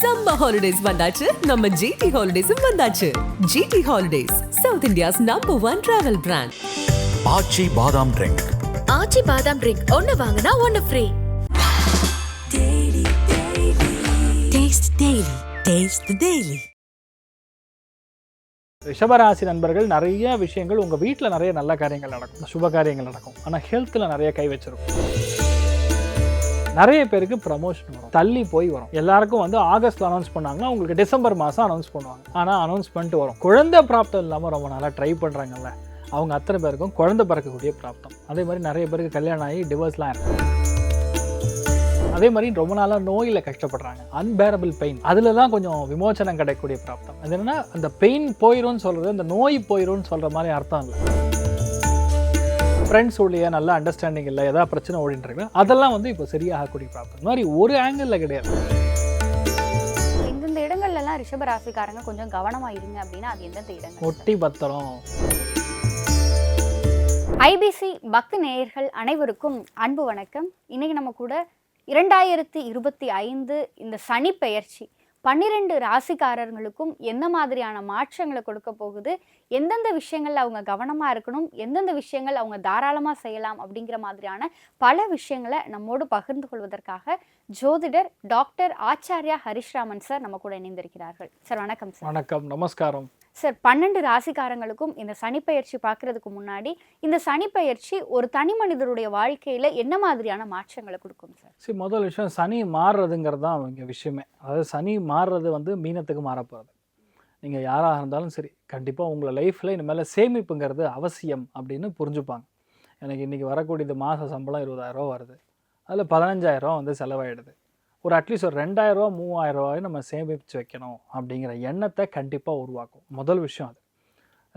Summer holidays வந்தாச்சு. நம்ம GT ஹாலிடேஸும் வந்தாச்சு. GT holidays south India's number one travel brand Aachi பாதாம் ட்ரிங்க் ஆச்சி பாதாம் ட்ரிங்க் ஒன்னு வாங்கினா ஒன்னு free Taste Daily. Taste the Daily. ரிஷபராசி நண்பர்கள் நிறைய விஷயங்கள் உங்கள் வீட்டில் நிறைய நல்ல காரியங்கள் நடக்கும். சுப காரியங்கள் நடக்கும் ஆனால் ஹெல்த்தில் நிறைய கை வச்சிருக்கும். நிறைய பேருக்கு ப்ரமோஷன் வரும். தள்ளி போய் வரும். எல்லாருக்கும் வந்து ஆகஸ்ட்ல அனௌன்ஸ் பண்ணாங்கன்னா உங்களுக்கு டிசம்பர் மாதம் அனௌன்ஸ் பண்ணுவாங்க. ஆனால் அனௌன்ஸ் பண்ணிட்டு வரும். குழந்தை பிராப்தம் இல்லாமல் ரொம்ப நாளாக ட்ரை பண்ணுறாங்கல்ல அவங்க அத்தனை பேருக்கும் குழந்தை பிறக்கக்கூடிய பிராப்தம். அதே மாதிரி நிறைய பேருக்கு கல்யாணம் ஆகி டிவோர்ஸ்லாம் இருக்கும் அதே மாதிரி ரொம்ப நாளாக நோயில் கஷ்டப்படுறாங்க. அன்பேரபிள் பெயின் அதில் தான் கொஞ்சம் விமோச்சனம் கிடைக்கக்கூடிய பிராப்தம். அது என்னன்னா அந்த பெயின் போயிடும்னு சொல்கிறது அந்த நோய் போயிடும்னு சொல்கிற மாதிரி அர்த்தம் இல்லை. ஃப்ரெண்ட்ஸ் உடைய நல்ல அண்டர்ஸ்டாண்டிங் இல்லை ஏதாவது பிரச்சனை ஓடிட்டு இருக்கு அதெல்லாம் வந்து இப்போ சரியாகக்கூடிய பிராப்தம் இந்த மாதிரி ஒரு ஆங்கிளில் கிடையாது. இந்தந்த இடங்கள்ல எல்லாம் ரிஷப ராசிக்காரங்க கொஞ்சம் கவனமா இருங்க அப்படின்னா அது எந்தெந்த இடங்கள்? ஒட்டி பத்திரம். ஐபிசி பக்தி நேயர்கள் அனைவருக்கும் அன்பு வணக்கம். இன்னைக்கு நம்ம கூட இரண்டாயிரத்தி இருபத்தி ஐந்து இந்த சனி பெயர்ச்சி பன்னிரெண்டு ராசிக்காரர்களுக்கும் எந்த மாதிரியான மாற்றங்களை கொடுக்க போகுது? எந்தெந்த விஷயங்கள்ல அவங்க கவனமா இருக்கணும் எந்தெந்த விஷயங்கள் அவங்க தாராளமா செய்யலாம் அப்படிங்கிற மாதிரியான பல விஷயங்களை நம்மோடு பகிர்ந்து கொள்வதற்காக ஜோதிடர் டாக்டர் ஆச்சாரியா ஹரிஷ்ராமன் சார் நம்ம கூட இணைந்திருக்கிறார்கள். சார் வணக்கம் சார். வணக்கம் நமஸ்காரம். சார் பன்னெண்டு ராசிக்காரங்களுக்கும் இந்த சனிப்பெயர்ச்சி பார்க்கறதுக்கு முன்னாடி இந்த சனிப்பெயர்ச்சி ஒரு தனி மனிதருடைய வாழ்க்கையில என்ன மாதிரியான மாற்றங்களை கொடுக்கும் சார்? சரி முதல் விஷயம் சனி மாறுறதுங்கிறது தான் இங்கே விஷயமே. அதாவது சனி மாறுறது வந்து மீனத்துக்கு மாறப்போகிறது நீங்கள் யாராக இருந்தாலும் சரி கண்டிப்பாக உங்களை லைஃப்பில் இனிமேல் சேமிப்புங்கிறது அவசியம் அப்படின்னு புரிஞ்சுப்பாங்க. எனக்கு இன்றைக்கி வரக்கூடியது மாத சம்பளம் இருபதாயிரரூவா வருது. அதில் பதினஞ்சாயிரரூவா வந்து செலவாயிடுது. ஒரு அட்லீஸ்ட் ஒரு ரெண்டாயிரரூவா மூவாயிரரூவாயும் நம்ம சேமித்து வைக்கணும் அப்படிங்கிற எண்ணத்தை கண்டிப்பாக உருவாக்கும். முதல் விஷயம் அது.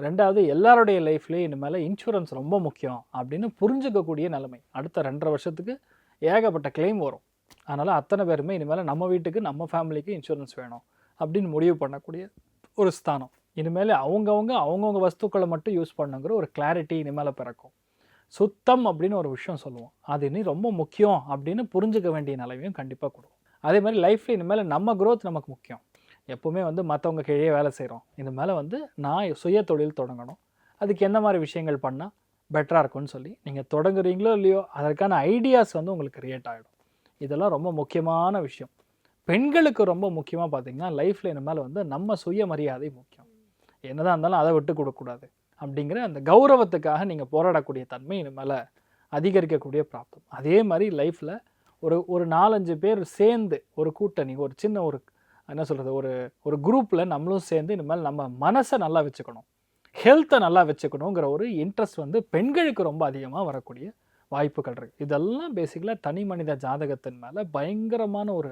ரெண்டாவது எல்லாருடைய லைஃப்லேயும் இனிமேல் இன்சூரன்ஸ் ரொம்ப முக்கியம் அப்படின்னு புரிஞ்சுக்கக்கூடிய நிலைமை. அடுத்த ரெண்டரை வருஷத்துக்கு ஏகப்பட்ட கிளைம் வரும். அதனால் அத்தனை பேருமே இனிமேல் நம்ம வீட்டுக்கு நம்ம ஃபேமிலிக்கு இன்சூரன்ஸ் வேணும் அப்படின்னு முடிவு பண்ணக்கூடிய ஒரு ஸ்தானம். இனிமேல் அவங்கவுங்க அவங்கவுங்க வஸ்துக்களை மட்டும் யூஸ் பண்ணுங்கிற ஒரு கிளாரிட்டி இனிமேல் பிறக்கும். சுத்தம் அப்படின்னு ஒரு விஷயம் சொல்லுவோம். அது இனி ரொம்ப முக்கியம் அப்படின்னு புரிஞ்சுக்க வேண்டிய நிலைமையும் கண்டிப்பாக கொடுக்கும். அதே மாதிரி லைஃப்பில் இனிமேல் நம்ம க்ரோத் நமக்கு முக்கியம். எப்போவுமே வந்து மற்றவங்க கீழே வேலை செய்கிறோம் இனிமேல் வந்து நான் சுய தொழில் தொடங்கணும். அதுக்கு எந்த மாதிரி விஷயங்கள் பண்ணால் பெட்டராக இருக்கும்னு சொல்லி நீங்கள் தொடங்குறீங்களோ இல்லையோ அதற்கான ஐடியாஸ் வந்து உங்களுக்கு க்ரியேட் ஆகிடும் இதெல்லாம் ரொம்ப முக்கியமான விஷயம். பெண்களுக்கு ரொம்ப முக்கியமாக பார்த்தீங்கன்னா லைஃப்பில் இனிமேல் வந்து நம்ம சுயமரியாதை முக்கியம். என்னதான் இருந்தாலும் அதை விட்டு கொடுக்கக்கூடாது. அப்படிங்கிற அந்த கௌரவத்துக்காக நீங்கள் போராடக்கூடிய தன்மை இனிமேல் அதிகரிக்கக்கூடிய பிராப்தம். அதே மாதிரி லைஃப்பில் ஒரு ஒரு நாலஞ்சு பேர் சேர்ந்து ஒரு கூட்டணி ஒரு சின்ன ஒரு என்ன சொல்கிறது ஒரு ஒரு குரூப்பில் நம்மளும் சேர்ந்து இனிமேல் நம்ம மனசை நல்லா வச்சுக்கணும். ஹெல்த்தை நல்லா வச்சுக்கணுங்கிற ஒரு இன்ட்ரெஸ்ட் வந்து பெண்களுக்கு ரொம்ப அதிகமாக வரக்கூடிய வாய்ப்புகள் இருக்குது இதெல்லாம் பேசிக்கலாக தனி மனித ஜாதகத்தின் மேலே பயங்கரமான ஒரு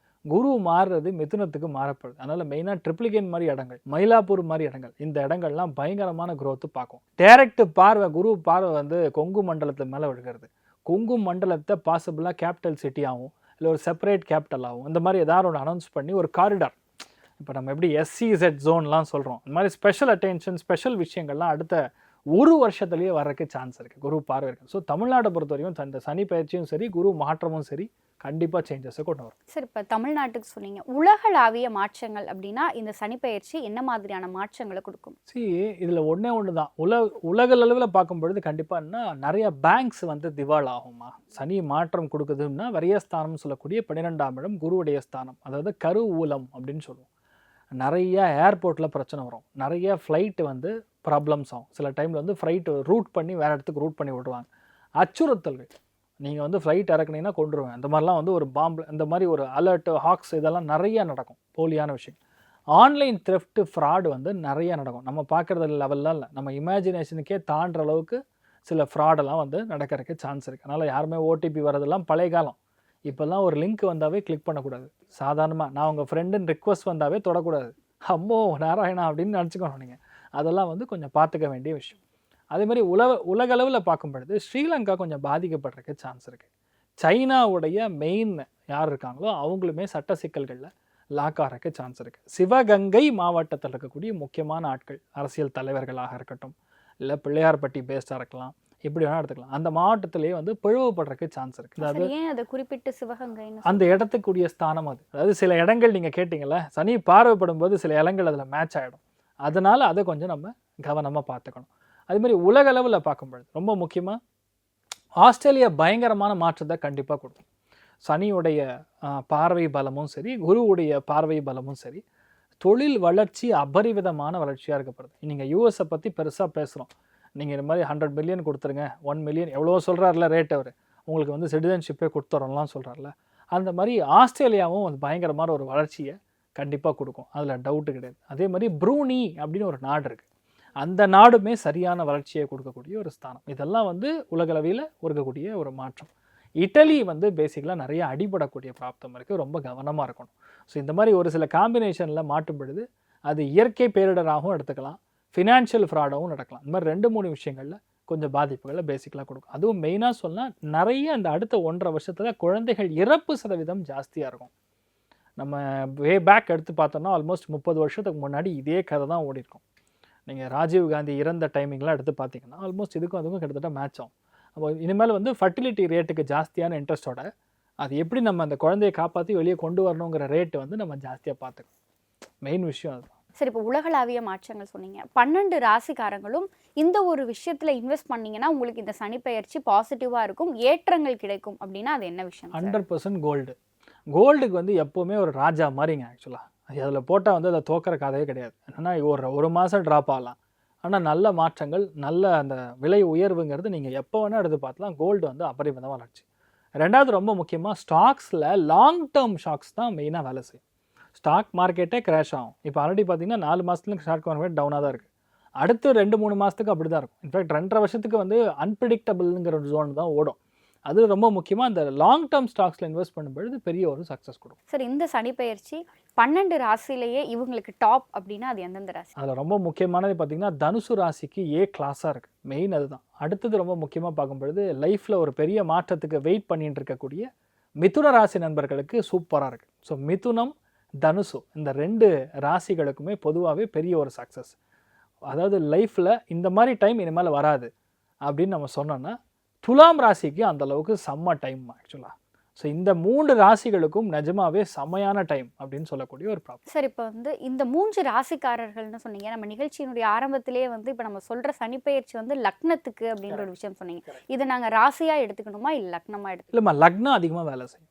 குரு மாறுறது மிதுனத்துக்கு மாறப்படுது. அதனால் மெயினாக ட்ரிப்ளிகேன் மாதிரி இடங்கள் மயிலாப்பூர் மாதிரி இடங்கள் இந்த இடங்கள்லாம் பயங்கரமான குரோத்து பார்க்கும். டேரக்ட் பார்வை குரு பார்வை வந்து கொங்கு மண்டலத்து மேலே விழுகிறது. கொங்கு மண்டலத்தை பாசிபிளாக கேபிட்டல் சிட்டியாகவும் இல்லை ஒரு செப்பரேட் கேபிட்டலாகவும் இந்த மாதிரி ஏதாவது ஒன்று அனௌன்ஸ் பண்ணி ஒரு காரிடார் இப்போ நம்ம எப்படி எஸ்சிசெட் ஜோன்லாம் சொல்கிறோம் இந்த மாதிரி ஸ்பெஷல் அட்டென்ஷன் ஸ்பெஷல் விஷயங்கள்லாம் அடுத்த ஒரு வருஷத்துலேயே வர்றதுக்கு சான்ஸ் இருக்குது குரு பார்வை இருக்குது ஸோ தமிழ்நாட்டை பொறுத்தவரையும் இந்த சனி பயிற்சியும் சரி குரு மாற்றமும் சரி கண்டிப்பாக சேஞ்சஸை கொண்டு வரும். சார் இப்போ தமிழ்நாட்டுக்கு சொன்னீங்க. உலகளாவிய மாற்றங்கள் அப்படின்னா இந்த சனிப்பெயர்ச்சி என்ன மாதிரியான மாற்றங்களை கொடுக்கும்? சி இதில் ஒன்றே ஒன்று தான் உலக உலக அளவில் பார்க்கும் பொழுது கண்டிப்பாக என்ன நிறைய பேங்க்ஸ் வந்து திவால் ஆகுமா சனி மாற்றம் கொடுக்குதுன்னா வரியஸ்தானம் சொல்லக்கூடிய பன்னிரெண்டாம் இடம் குருவுடைய ஸ்தானம். அதாவது கரு ஊலம் அப்படின்னு சொல்லுவோம். நிறைய ஏர்போர்ட்டில் பிரச்சனை வரும். நிறைய ஃப்ளைட்டு வந்து ப்ராப்ளம்ஸ் ஆகும். சில டைமில் வந்து ஃப்ளைட் ரூட் பண்ணி வேறு இடத்துக்கு ரூட் பண்ணி விடுவாங்க. அச்சுறுத்தல்கள். நீங்கள் வந்து ஃப்ளைட் இறக்குனீங்கன்னா கொண்டுருவேன் இந்த மாதிரிலாம் வந்து ஒரு பாம்பு இந்த மாதிரி ஒரு அலர்ட்டு ஹாக்ஸ் இதெல்லாம் நிறையா நடக்கும். போலியான விஷயம். ஆன்லைன் த்ரெஃப்ட்டு ஃப்ராடு வந்து நிறையா நடக்கும். நம்ம பார்க்குறது லெவல்லாம் இல்லை. நம்ம இமேஜினேஷனுக்கே தாண்டுற அளவுக்கு சில ஃப்ராடெல்லாம் வந்து நடக்கிறதுக்கு சான்ஸ் இருக்குது அதனால் யாருமே ஓடிபி வரதெல்லாம் பழைய காலம். இப்போல்லாம் ஒரு லிங்க் வந்தாவே கிளிக் பண்ணக்கூடாது. சாதாரணமாக நான் உங்கள் ஃப்ரெண்டுன்னு ரிக்வஸ்ட் வந்தாவே தொடக்கூடாது. அம்மோ நாராயணா அப்படின்னு நினச்சிக்கணும் நீங்கள் அதெல்லாம் வந்து கொஞ்சம் பார்த்துக்க வேண்டிய விஷயம். அதே மாதிரி உலக உலகளவில் பார்க்கும் பொழுது ஸ்ரீலங்கா கொஞ்சம் பாதிக்கப்படுறதுக்கு சான்ஸ் இருக்குது சைனாவுடைய மெயின் யார் இருக்காங்களோ அவங்களுமே சட்ட சிக்கல்களில் லாக் ஆகிறதுக்கு சான்ஸ் இருக்குது சிவகங்கை மாவட்டத்தில் இருக்கக்கூடிய முக்கியமான ஆட்கள் அரசியல் தலைவர்களாக இருக்கட்டும் இல்லை பிள்ளையார்பட்டி பேஸ்டாக இருக்கலாம் இப்படி வேணால் எடுத்துக்கலாம் அந்த மாவட்டத்திலேயே வந்து பிளவுபடுறதுக்கு சான்ஸ் இருக்குது அதாவது அதை குறிப்பிட்டு சிவகங்கைன்னு அந்த இடத்துக்குரிய ஸ்தானம் அது. அதாவது சில இடங்கள் நீங்கள் கேட்டிங்கல்ல சனி பார்வைப்படும் போது சில இடங்கள் அதில் மேட்ச் ஆகிடும் அதனால் அதை கொஞ்சம் நம்ம கவனமாக பார்த்துக்கணும். அதே மாதிரி உலக அளவில் பார்க்கும்பொழுது ரொம்ப முக்கியமாக ஆஸ்திரேலியா பயங்கரமான மாற்றத்தை கண்டிப்பாக கொடுக்கும். சனியுடைய பார்வை பலமும் சரி குருவுடைய பார்வை பலமும் சரி தொழில் வளர்ச்சி அபரிவிதமான வளர்ச்சியாக இருக்கப்படுது. நீங்கள் யூஎஸை பற்றி பெருசாக பேசுகிறோம் நீங்கள் இந்த மாதிரி ஹண்ட்ரட் மில்லியன் கொடுத்துருங்க ஒன் மில்லியன் எவ்வளோ சொல்கிறாருல ரேட் அவர். உங்களுக்கு வந்து சிட்டிசன்ஷிப்பே கொடுத்துறோம்லாம் சொல்கிறார்ல அந்த மாதிரி ஆஸ்திரேலியாவும் வந்து பயங்கரமான ஒரு வளர்ச்சியை கண்டிப்பாக கொடுக்கும். அதில் டவுட்டு கிடையாது. அதே மாதிரி ப்ரூனி அப்படின்னு ஒரு நாடு இருக்குது அந்த நாடுமே சரியான வளர்ச்சியை கொடுக்கக்கூடிய ஒரு ஸ்தானம். இதெல்லாம் வந்து உலகளவில் இருக்கக்கூடிய ஒரு மாற்றம். இட்டலி வந்து பேசிக்கலாக நிறைய அடிபடக்கூடிய பிராப்தம் இருக்குது ரொம்ப கவனமாக இருக்கணும். ஸோ இந்த மாதிரி ஒரு சில காம்பினேஷனில் மாட்டும் பொழுது அது இயற்கை பேரிடராகவும் எடுத்துக்கலாம். ஃபினான்ஷியல் ஃப்ராடாகவும் நடக்கலாம். இந்த மாதிரி ரெண்டு மூணு விஷயங்களில் கொஞ்சம் பாதிப்புகளை பேசிக்கலாக கொடுக்கும். அதுவும் மெயினாக சொன்னால் நிறைய அந்த அடுத்த ஒன்றரை வருஷத்தில் குழந்தைகள் இறப்பு சதவீதம் ஜாஸ்தியாக இருக்கும். நம்ம வே பேக் எடுத்து பார்த்தோம்னா ஆல்மோஸ்ட் முப்பது வருஷத்துக்கு முன்னாடி இதே கதை தான் ஓடி இருக்கும் நீங்கள் ராஜீவ் காந்தி இறந்த டைமிங்லாம் எடுத்து பார்த்தீங்கன்னா ஆல்மோஸ்ட் இதுக்கும் அதுக்கும் கிட்டத்தட்ட மேட்ச் ஆகும். அப்போ இனிமேல் வந்து ஃபர்டிலிட்டி ரேட்டுக்கு ஜாஸ்தியான இன்ட்ரெஸ்ட்டோட அது எப்படி நம்ம அந்த குழந்தையை காப்பாற்றி வெளியே கொண்டு வரணுங்கிற ரேட்டு வந்து நம்ம ஜாஸ்தியாக பார்த்துக்கணும் மெயின் விஷயம் அதுதான். சரி இப்போ உலகளாவிய மாற்றங்கள் சொன்னீங்க. பன்னெண்டு ராசிக்காரங்களும் இந்த ஒரு விஷயத்துல இன்வெஸ்ட் பண்ணீங்கன்னா உங்களுக்கு இந்த சனிப்பெயர்ச்சி பாசிட்டிவா இருக்கும் ஏற்றங்கள் கிடைக்கும் அப்படின்னா அது என்ன விஷயம்? ஹண்ட்ரட் பர்சன்ட் கோல்டு கோல்டுக்கு வந்து எப்போவுமே ஒரு ராஜா மாதிரிங்க ஆக்சுவலாக அதில் போட்டால் வந்து அதை தோக்கிற கதையே கிடையாது. என்னென்னா ஒரு ஒரு மாதம் ட்ராப் ஆகலாம். ஆனால் நல்ல மாற்றங்கள் நல்ல அந்த விலை உயர்வுங்கிறது நீங்கள் எப்போ வேணால் எடுத்து பார்த்துலாம் கோல்டு வந்து அபரிமிதமாக வளர்ச்சி. ரெண்டாவது ரொம்ப முக்கியமாக ஸ்டாக்ஸில் லாங் டேர்ம் ஷாக்ஸ் தான் மெயினாக வேலை செய்யும். ஸ்டாக் மார்க்கெட்டே கிராஷ் ஆகும். இப்போ ஆல்ரெடி பார்த்தீங்கன்னா நாலு மாதத்துல ஸ்டாக் மார்க்கெட் டவுனாக தான் இருக்குது அடுத்து ரெண்டு மூணு மாதத்துக்கு அப்படி தான் இருக்கும் இன்ஃபேக்ட் ரெண்டரை வருஷத்துக்கு வந்து அன்பிரிடிக்டபிள்ங்கிற ஒரு ஜோன் தான் ஓடும். அது ரொம்ப முக்கியமாக அந்த லாங் டேர்ம் ஸ்டாக்ஸில் இன்வெஸ்ட் பண்ணும்பொழுது பெரிய ஒரு சக்ஸஸ் கொடுக்கும். சரி இந்த சனிப்பெயர்ச்சி பன்னெண்டு ராசியிலேயே இவங்களுக்கு டாப் அப்படின்னா அது எந்தெந்த ராசி? அதில் ரொம்ப முக்கியமானது பார்த்தீங்கன்னா தனுசு ராசிக்கு ஏ கிளாஸாக இருக்குது மெயின் அதுதான். அடுத்தது ரொம்ப முக்கியமாக பார்க்கும்பொழுது லைஃப்பில் ஒரு பெரிய மாற்றத்துக்கு வெயிட் பண்ணிட்டு இருக்கக்கூடிய மிதுன ராசி நண்பர்களுக்கு சூப்பராக இருக்குது ஸோ மிதுனம் தனுசு இந்த ரெண்டு ராசிகளுக்குமே பொதுவாகவே பெரிய ஒரு சக்ஸஸ் அதாவது லைஃப்பில் இந்த மாதிரி டைம் இனிமேல் வராது அப்படின்னு நம்ம சொன்னோன்னா துலாம் ராசிக்கு அந்த அளவுக்கு செம்ம டைம் ஆக்சுவலாக ஸோ இந்த மூன்று ராசிகளுக்கும் நிஜமாவே செம்மையான டைம் அப்படின்னு சொல்லக்கூடிய ஒரு ப்ராப்ளம் சரி இப்போ வந்து இந்த மூன்று ராசிக்காரர்கள்னு சொன்னீங்க. நம்ம நிகழ்ச்சியினுடைய ஆரம்பத்திலேயே வந்து இப்போ நம்ம சொல்ற சனிப்பெயர்ச்சி வந்து லக்னத்துக்கு அப்படின்ற ஒரு விஷயம் சொன்னீங்க. இதை நாங்க ராசியா எடுத்துக்கணுமா? இல்லை லக்னமா எடுத்து இல்லைம்மா லக்னம் அதிகமாக வேலை செய்யும்.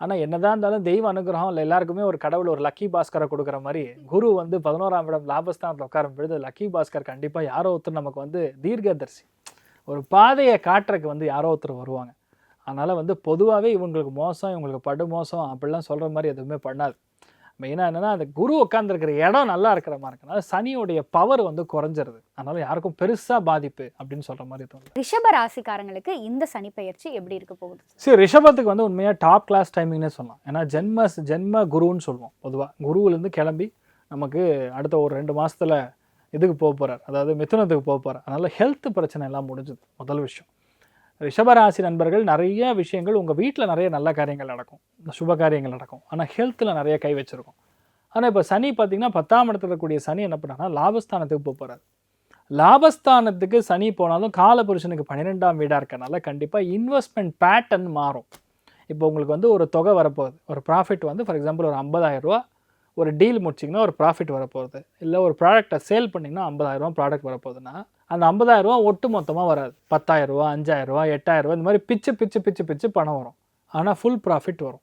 ஆனால் என்னதான் இருந்தாலும் தெய்வ அனுகிரகம் இல்லை எல்லாருக்குமே ஒரு கடவுள் ஒரு லக்கி பாஸ்கரை கொடுக்குற மாதிரி குரு வந்து பதினோராம் இடம் லாபஸ்தானத்தில் உட்காரும் பொழுது லக்கி பாஸ்கர் கண்டிப்பாக யாரோ ஒருத்தர் நமக்கு வந்து தீர்க்கதரிசி. ஒரு பாதையை காட்டுறக்கு வந்து யாரோ ஒருத்தர் வருவாங்க. அதனால் வந்து பொதுவாகவே இவங்களுக்கு மோசம் இவங்களுக்கு படு மோசம் அப்படிலாம் சொல்கிற மாதிரி எதுவுமே பண்ணாது. மெயினாக என்னென்னா அந்த குரு உட்காந்துருக்கிற இடம் நல்லா இருக்கிற மாதிரி இருக்கனால சனியோடைய பவர் வந்து குறைஞ்சிருது. அதனால் யாருக்கும் பெருசாக பாதிப்பு அப்படின்னு சொல்கிற மாதிரி தோணுது. ரிஷப ராசிக்காரங்களுக்கு இந்த சனிப்பெயர்ச்சி எப்படி இருக்க போகுது? சரி ரிஷபத்துக்கு வந்து உண்மையாக டாப் கிளாஸ் டைமிங்னே சொல்லலாம். ஏன்னா ஜென்ம ஜென்ம குருன்னு சொல்லுவோம். பொதுவாக குருவிலேருந்து கிளம்பி நமக்கு அடுத்த ஒரு ரெண்டு மாசத்துல இதுக்கு போக போகிறார் அதாவது மிதுனத்துக்கு போக போகிறார் அதனால் ஹெல்த் பிரச்சனை எல்லாம் முடிஞ்சுது. முதல் விஷயம். ரிஷபராசி நண்பர்கள் நிறைய விஷயங்கள் உங்கள் வீட்டில் நிறைய நல்ல காரியங்கள் நடக்கும். சுப காரியங்கள் நடக்கும். ஆனால் ஹெல்த்தில் நிறைய கை வச்சுருக்கும். ஆனால் இப்போ சனி பார்த்தீங்கன்னா பத்தாம் இடத்துல இருக்கக்கூடிய சனி என்ன பண்ணான்னா லாபஸ்தானத்துக்கு போக போகிறார் லாபஸ்தானத்துக்கு சனி போனாலும் காலபுருஷனுக்கு பன்னிரெண்டாம் வீடாக இருக்கனால கண்டிப்பாக இன்வெஸ்ட்மெண்ட் பேட்டர்ன் மாறும். இப்போ உங்களுக்கு வந்து ஒரு தொகை வரப்போகுது. ஒரு ப்ராஃபிட் வந்து ஃபார் எக்ஸாம்பிள் ஒரு 50000 ரூபா ஒரு டீல் முடிச்சிங்கன்னா ஒரு ப்ராஃபிட் வரப்போகுது. இல்லை ஒரு ப்ராடக்ட்டை சேல் பண்ணிங்கன்னா ஐம்பதாயிரரூவா ப்ராடக்ட் வரப்போகுதுன்னா அந்த 50000 ரூபா ஒட்டு மொத்தமாக வராது. 10000 ரூபா 5000 ரூபா இந்த மாதிரி பிச்சு பிச்சு பிச்சு பிச்சு பணம் வரும். ஆனால் ஃபுல் ப்ராஃபிட் வரும்.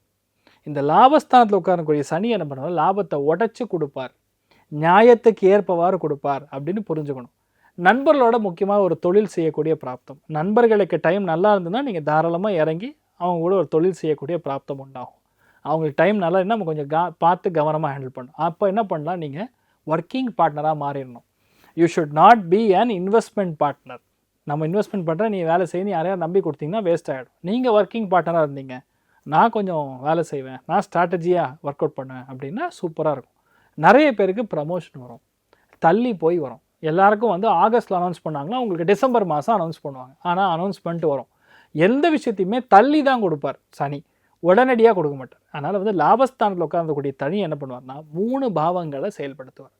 இந்த லாபஸ்தானத்தில் உட்காரக்கூடிய சனி என்ன பண்ணுவார்? லாபத்தை உடச்சி கொடுப்பார். நியாயத்துக்கு ஏற்பவாறு கொடுப்பார் அப்படின்னு புரிஞ்சுக்கணும். நண்பர்களோட முக்கியமாக ஒரு தொழில் செய்யக்கூடிய பிராப்தம். நண்பர்களுக்கு டைம் நல்லா இருந்ததுன்னா நீங்கள் தாராளமாக இறங்கி அவங்க கூட ஒரு தொழில் செய்யக்கூடிய பிராப்தம் உண்டாகும். அவங்களுக்கு டைம் நல்லா இருந்தால் நம்ம கொஞ்சம் கா பார்த்து கவனமாக ஹேண்டில் பண்ணணும். அப்போ என்ன பண்ணலாம்? நீங்கள் ஒர்க்கிங் பார்ட்னராக மாறிடணும். You should not be an investment partner நம்ம இன்வெஸ்ட்மெண்ட் பண்ணுற நீ வேலை செய்யணும் யாரையா நம்பி கொடுத்தீங்கன்னா வேஸ்ட் ஆகிடும் நீங்கள் ஒர்க்கிங் பார்ட்னராக இருந்தீங்க. நான் கொஞ்சம் வேலை செய்வேன். நான் ஸ்ட்ராட்டஜியாக ஒர்க் அவுட் பண்ணுவேன் அப்படின்னா சூப்பராக இருக்கும். நிறைய பேருக்கு ப்ரமோஷன் வரும். தள்ளி போய் வரும். எல்லாருக்கும் வந்து ஆகஸ்ட்டில் அனௌன்ஸ் பண்ணாங்கன்னா உங்களுக்கு டிசம்பர் மாதம் அனௌன்ஸ் பண்ணுவாங்க. ஆனால் அனௌன்ஸ்மெண்ட் வரும். எந்த விஷயத்தையுமே தள்ளி தான் கொடுப்பார் சனி. உடனடியாக கொடுக்க மாட்டார். அதனால் வந்து லாபஸ்தானத்தில் உட்கார்ந்தக்கூடிய தனி என்ன பண்ணுவார்னா மூணு பாவங்களை செயல்படுத்துவார்.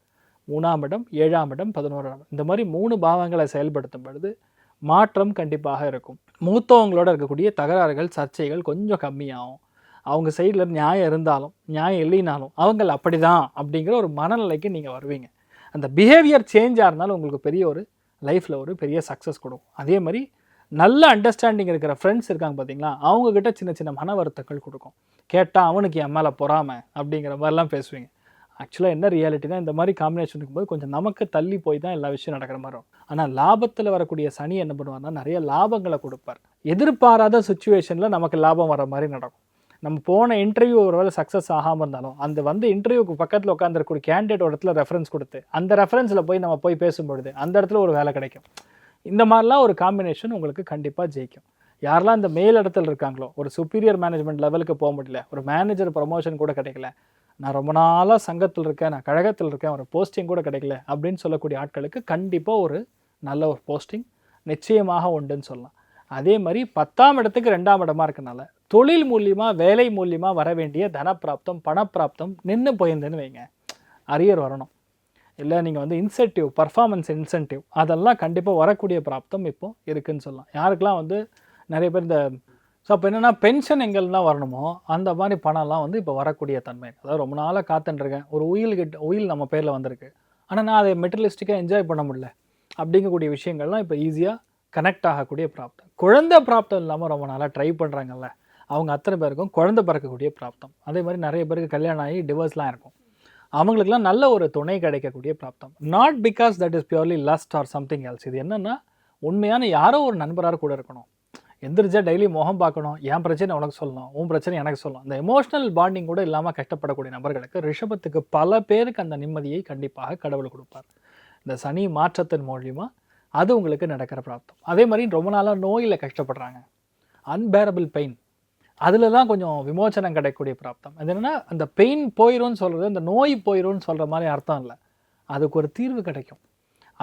மூணாம் இடம் ஏழாம் இடம் பதினோராம் இடம். இந்த மாதிரி மூணு பாவங்களை செயல்படுத்தும் பொழுது மாற்றம் கண்டிப்பாக இருக்கும். மூத்தவங்களோட இருக்கக்கூடிய தகராறுகள் சர்ச்சைகள் கொஞ்சம் கம்மியாகும். அவங்க சைடில் நியாயம் இருந்தாலும் நியாயம் இல்லைனாலும் அவங்க அப்படி தான் அப்படிங்கிற ஒரு மனநிலைக்கு நீங்கள் வருவீங்க. அந்த பிஹேவியர் சேஞ்சாக இருந்தாலும் உங்களுக்கு பெரிய ஒரு லைஃப்பில் ஒரு பெரிய சக்ஸஸ் கொடுக்கும். அதே மாதிரி நல்ல அண்டர்ஸ்டாண்டிங் இருக்கிற ஃப்ரெண்ட்ஸ் இருக்காங்க பார்த்தீங்களா அவங்கக்கிட்ட சின்ன சின்ன மன வருத்தங்கள் கொடுக்கும். கேட்டால் அவனுக்கு என் மேலே பொறாமை அப்படிங்கிற மாதிரிலாம் பேசுவீங்க. ஆக்சுவலாக என்ன ரியாலிட்டினா இந்த மாதிரி காம்பினேஷன் இருக்கும்போது கொஞ்சம் நமக்கு தள்ளி போய் தான் எல்லா விஷயம் நடக்கிற மாதிரி வரும் ஆனால் லாபத்தில் வரக்கூடிய சனி என்ன பண்ணுவார்னா நிறைய லாபங்களை கொடுப்பார். எதிர்பாராத சுச்சுவேஷனில் நமக்கு லாபம் வர மாதிரி நடக்கும். நம்ம போன இன்டர்வியூ ஒரு வேலை சக்ஸஸ் ஆகாமல் இருந்தாலும் அந்த வந்து இன்டர்வியூக்கு பக்கத்தில் உட்காந்துருக்கூடிய கேண்டிடேட் இடத்துல ரெஃபரன்ஸ் கொடுத்து அந்த ரெஃபரன்ஸில் போய் நம்ம போய் பேசும்பொழுது அந்த இடத்துல ஒரு வேலை கிடைக்கும். இந்த மாதிரிலாம் ஒரு காம்பினேஷன் உங்களுக்கு கண்டிப்பாக ஜெயிக்கும். யாரெல்லாம் இந்த மேல் இடத்துல இருக்காங்களோ ஒரு சுப்பீரியர் மேனேஜ்மெண்ட் லெவலுக்கு போக முடியல ஒரு மேனேஜர் ப்ரொமோஷன் கூட கிடைக்கல நான் ரொம்ப நாளாக சங்கத்தில் இருக்கேன் நான் கழகத்தில் இருக்கேன் ஒரு போஸ்டிங் கூட கிடைக்கல அப்படின்னு சொல்லக்கூடிய ஆட்களுக்கு கண்டிப்பாக ஒரு நல்ல ஒரு போஸ்டிங் நிச்சயமாக உண்டுன்னு சொல்லலாம். அதே மாதிரி பத்தாம் இடத்துக்கு ரெண்டாம் இடமா இருக்கனால தொழில் மூலியமாக வேலை மூலியமாக வர வேண்டிய தனப்பிராப்தம் பணப்பிராப்தம் நின்று போயிருந்தேன்னு வைங்க. அரியர் வரணும். இல்லை நீங்கள் வந்து இன்சென்டிவ் பர்ஃபார்மன்ஸ் இன்சென்டிவ் அதெல்லாம் கண்டிப்பாக வரக்கூடிய பிராப்தம் இப்போ இருக்குதுன்னு சொல்லலாம். யாருக்கெல்லாம் வந்து நிறைய பேர் இந்த ஸோ அப்போ என்னென்னா பென்ஷன் எங்கெல்லாம் வரணுமோ அந்த மாதிரி பணம்லாம் வந்து இப்போ வரக்கூடிய தன்மை. அதாவது ரொம்ப நாளாக காத்துட்டுருக்கேன் ஒரு உயில் கிட்ட உயில் நம்ம பேரில் வந்திருக்கு. ஆனால் நான் அதை மெட்டலிஸ்டிக்காக என்ஜாய் பண்ண முடியல. அப்படிங்கக்கூடிய விஷயங்கள்லாம் இப்போ ஈஸியாக கனெக்ட் ஆகக்கூடிய பிராப்தம். குழந்தை பிராப்தம் இல்லாமல் ரொம்ப நாளாக ட்ரை பண்ணுறாங்கல்ல அவங்க அத்தனை பேருக்கும் குழந்தை பிறக்கக்கூடிய பிராப்தம். அதே மாதிரி நிறைய பேருக்கு கல்யாணம் ஆகி டிவோர்ஸ்லாம் இருக்கும். அவங்களுக்குலாம் நல்ல ஒரு துணை கிடைக்கக்கூடிய பிராப்தம். Not because that is purely lust or something else இது என்னென்னா உண்மையான யாரோ ஒரு நண்பராக கூட இருக்கணும். எந்திரிச்சா டெய்லி முகம் பார்க்கணும். என் பிரச்சனை உனக்கு சொல்லணும். உன் பிரச்சனை எனக்கு சொல்லணும். இந்த எமோஷனல் பாண்டிங் கூட இல்லாமல் கஷ்டப்படக்கூடிய நபர்களுக்கு ரிஷபத்துக்கு பல பேருக்கு அந்த நிம்மதியை கண்டிப்பாக கடவுள் கொடுப்பார். இந்த சனி மாற்றத்தின் மூலியமாக அது உங்களுக்கு நடக்கிற பிராப்தம். அதே மாதிரி ரொம்ப நாளாக நோயில் கஷ்டப்படுறாங்க. அன்பேரபிள் பெயின் அதில் தான் கொஞ்சம் விமோச்சனம் கிடைக்கக்கூடிய பிராப்தம். அது என்னென்னா அந்த பெயின் போயிடும்னு சொல்கிறது அந்த நோய் போயிடும்னு சொல்கிற மாதிரி அர்த்தம் இல்லை. அதுக்கு ஒரு தீர்வு கிடைக்கும்.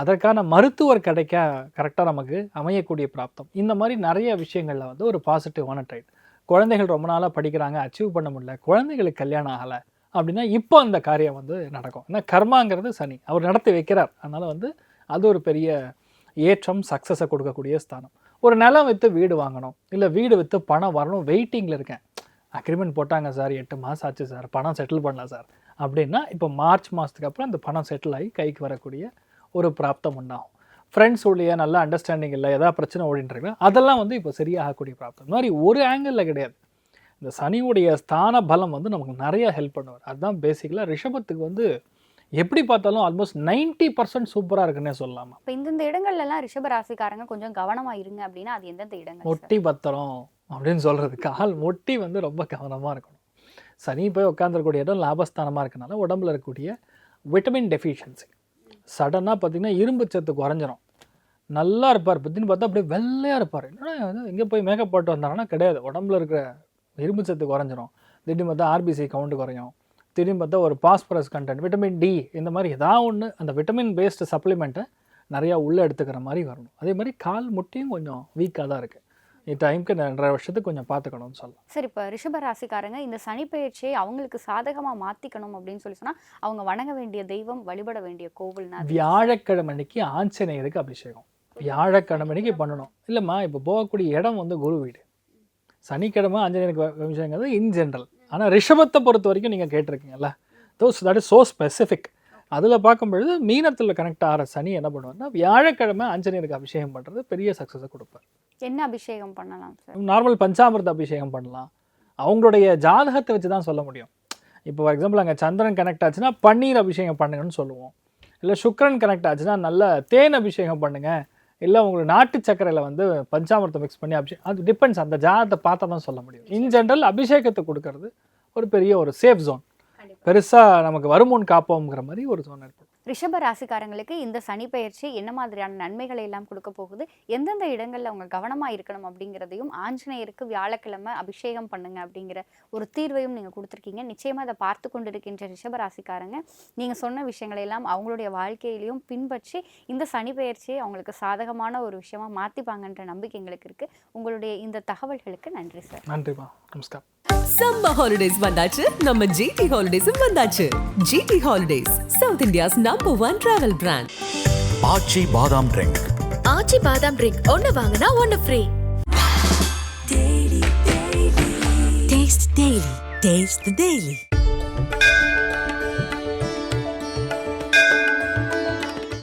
அதற்கான மருத்துவர் கிடைக்க கரெக்டாக நமக்கு அமையக்கூடிய பிராப்தம். இந்த மாதிரி நிறைய விஷயங்களில் வந்து ஒரு பாசிட்டிவான ட்ரைட் குழந்தைகள் ரொம்ப நாளாக படிக்கிறாங்க அச்சீவ் பண்ண முடியல. குழந்தைகளுக்கு கல்யாணம் ஆகலை அப்படின்னா இப்போ அந்த காரியம் வந்து நடக்கும். ஏன்னா கர்மாங்கிறது சனி. அவர் நடத்தி வைக்கிறார். அதனால் வந்து அது ஒரு பெரிய ஏற்றம் சக்ஸஸை கொடுக்கக்கூடிய ஸ்தானம். ஒரு நிலம் விற்று வீடு வாங்கணும். இல்லை வீடு விற்று பணம் வரணும். வெயிட்டிங்கில் இருக்கேன். அக்ரிமெண்ட் போட்டாங்க சார். எட்டு மாதம் ஆச்சு சார். பணம் செட்டில் பண்ணலாம் சார். அப்படின்னா இப்போ மார்ச் மாதத்துக்கு அப்புறம் அந்த பணம் செட்டில் ஆகி கைக்கு வரக்கூடிய ஒரு பிராப்தம் உண்டாகும். ஃப்ரெண்ட்ஸ் உடைய நல்ல அண்டர்ஸ்டாண்டிங் இல்லை ஏதாவது பிரச்சனை ஓடிட்டு இருக்கு அதெல்லாம் வந்து இப்போ சரியாகக்கூடிய பிராப்தம். இந்த மாதிரி ஒரு ஆங்கிளில் கிடையாது. இந்த சனியுடைய ஸ்தான பலம் வந்து நமக்கு நிறைய ஹெல்ப் பண்ணுவார். அதுதான் பேசிக்கலாக ரிஷபத்துக்கு வந்து எப்படி பார்த்தாலும் ஆல்மோஸ்ட் நைன்ட்டி பர்சன்ட் சூப்பராக இருக்குன்னே சொல்லலாமா? இப்போ இந்தந்த இடங்கள்லாம் ரிஷப ராசிக்காரங்க கொஞ்சம் கவனமா இருங்க அப்படின்னா அது எந்தெந்த இடங்கள்? மொட்டி பத்திரம் அப்படின்னு சொல்கிறது கால் மொட்டி வந்து ரொம்ப கவனமாக இருக்கணும். சனி போய் உட்காந்துருக்கூடிய இடம் லாபஸ்தானமாக இருக்கனால உடம்புல இருக்கக்கூடிய விட்டமின் டெஃபிஷியன்சி சடனாக பார்த்தீங்கன்னா இரும்பு சத்து குறைஞ்சிரும். நல்லா இருப்பார். பத்தின்னு பார்த்தா அப்படியே வெள்ளையாக இருப்பார். என்னடா எங்கே போய் மேக்கப் போட்டு வந்தாங்கன்னா கிடையாது. உடம்புல இருக்கிற இரும்பு சத்து குறைஞ்சிரும். திடீர்னு பார்த்தா ஆர்பிசி கவுண்ட் குறையும். திடீர்னு பார்த்தா ஒரு பாஸ்பரஸ் கண்டென்ட் விட்டமின் டி இந்த மாதிரி ஏதாவது ஒன்று அந்த விட்டமின் பேஸ்டு சப்ளிமெண்ட்டை நிறையா உள்ளே எடுத்துக்கிற மாதிரி வரணும். அதே மாதிரி கால் முட்டியும் கொஞ்சம் வீக்காக தான் இருக்குது இந்த டைமுக்கு ரெண்டரை வருஷத்துக்கு கொஞ்சம் பார்த்துக்கணும்னு சொல்லலாம் சரி இப்போ ரிஷப ராசிக்காரங்க இந்த சனி பெயர்ச்சியை அவங்களுக்கு சாதகமா மாத்திக்கணும் அப்படின்னு சொல்லி சொன்னா அவங்க வணங்க வேண்டிய தெய்வம் வழிபட வேண்டிய கோவில்னா வியாழக்கிழமை அன்னைக்கு ஆஞ்சநேயருக்கு அபிஷேகம். வியாழக்கிழமை அன்னைக்கு பண்ணணும். இல்லைம்மா இப்போ போகக்கூடிய இடம் வந்து குரு வீடு. சனிக்கிழமை ஆஞ்சநேயருக்கு அபிஷேகங்கிறது இன் ஜென்ரல் ஆனால் ரிஷபத்தை பொறுத்த வரைக்கும் நீங்கள் கேட்டிருக்கீங்கல்ல. Those that is so specific அதில் பார்க்கும்பொழுது மீனத்தில் கனெக்ட் ஆகிற சனி என்ன பண்ணுவார்னா வியாழக்கிழமை ஆஞ்சநேயருக்கு அபிஷேகம் பண்ணுறது பெரிய சக்ஸஸை கொடுப்பார். என்ன அபிஷேகம் பண்ணலாம் சார் நார்மல் பஞ்சாமிர்த அபிஷேகம் பண்ணலாம். அவங்களுடைய ஜாதகத்தை வச்சு தான் சொல்ல முடியும். இப்போ ஃபார் எக்ஸாம்பிள் அங்கே சந்திரன் கனெக்ட் ஆச்சுன்னா பன்னீர் அபிஷேகம் பண்ணுங்கன்னு சொல்லுவோம். இல்லை சுக்ரன் கனெக்ட் ஆச்சுன்னா நல்ல தேன் அபிஷேகம் பண்ணுங்க. இல்லை உங்களுக்கு நாட்டு சர்க்கரையில் வந்து பஞ்சாமிர்தம் மிக்ஸ் பண்ணி அபிஷேகம் அது டிபெண்ட்ஸ் அந்த ஜாதகத்தை பார்த்தா தான் சொல்ல முடியும். இன் ஜென்ரல் அபிஷேகத்தை கொடுக்கறது ஒரு பெரிய ஒரு சேஃப் ஜோன் பெருசாக நமக்கு வருமுன் காப்போங்கிற மாதிரி ஒரு ஜோன் ஏற்படும் ரிஷப ராசிக்காரங்களுக்கு இந்த சனி பயிற்சி என்ன மாதிரியான நன்மைகளை எல்லாம் கொடுக்க போகுது? எந்தெந்த இடங்களில் அவங்க கவனமாக இருக்கணும் அப்படிங்கிறதையும் ஆஞ்சநேயருக்கு வியாழக்கிழமை அபிஷேகம் பண்ணுங்க அப்படிங்கிற ஒரு தீர்வையும் நீங்கள் கொடுத்துருக்கீங்க. நிச்சயமாக அதை பார்த்து கொண்டிருக்கின்ற ரிஷப ராசிக்காரங்க நீங்கள் சொன்ன விஷயங்களை எல்லாம் அவங்களுடைய வாழ்க்கையிலையும் பின்பற்றி இந்த சனி பயிற்சியை அவங்களுக்கு சாதகமான ஒரு விஷயமா மாத்திப்பாங்கன்ற நம்பிக்கை எங்களுக்கு இருக்கு. உங்களுடைய இந்த தகவல்களுக்கு நன்றி சார். நன்றிமா நமஸ்கார். சம்மர் ஹாலிடேஸ் வந்தாச்சு. நம்ம ஜிடி ஹாலிடேஸும் வந்தாச்சு. GT holidays south India's number one travel brand Aachi பாதாம் ட்ரிங்க் ஆச்சி பாதாம் ட்ரிங்க் ஒன்னு வாங்கினா ஒன்னு free Taste the Daily. Taste the Daily.